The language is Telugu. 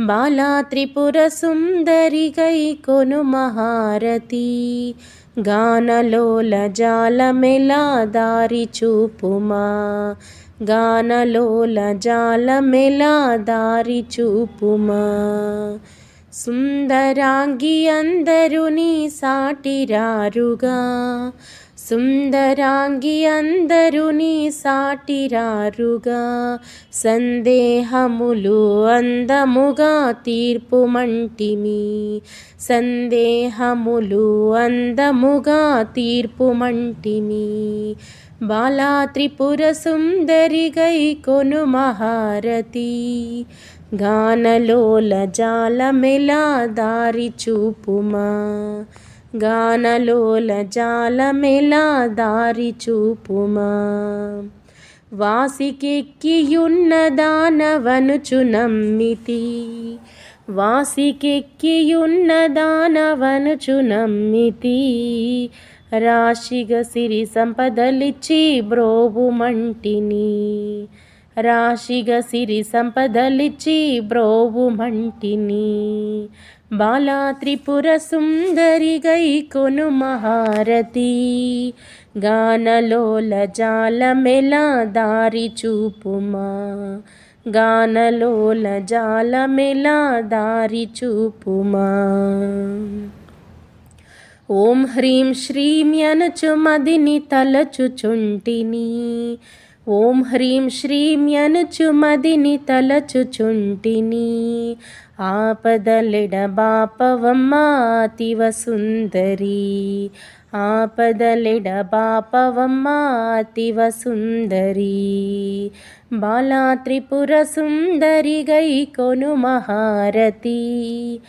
బాలా త్రిపుర సుందరి గై కొను మహారతి. గానలోల జాలమెలా దారి చూపుమా. గానలోల జాలమెలా దారి చూపుమా. సుందరాంగి అందరుని సాటిరారుగా. సుందరాంగి అందరు నీ సాటిరారుగా. సందేహములు అందముగా తీర్పు మంటిమి సందేహములు అందముగా తీర్పు మంటిమి బాలా త్రిపుర సుందరి గై కొను మహారతి గానలోల జాలమెలా దారి చూపుమా. గానలోల జాలమెలా దారి చూపుమా? వాసికెక్కియున్న దానవనుచు నమ్మితి. వాసికెక్కియున్న దానవనుచు నమ్మితి. రాశిగ సిరి సంపదలిచ్చి బ్రోవు మంటిని రాశిగ సిరి సంపదలిచ్చి బ్రోవు మంటిని. బాలా త్రిపుర సుందరి గై కొను మహారతి గానలోల జాలమెలా దారి చూపుమా. గానలోల జాలమెలా దారి చూపుమా. ఓం హ్రీం శ్రీం యనుచు మదిని తలచుచుంటిని ఓం హ్రీం శ్రీం యనుచు మదిని తలచుచుంటిని. ఆపదలిడబాపవమ్మాతివ సుందరి ఆపదలిడబాపవమ్మాతివ సుందరి. బాలా త్రిపుర సుందరి. గై కొను మహారతి.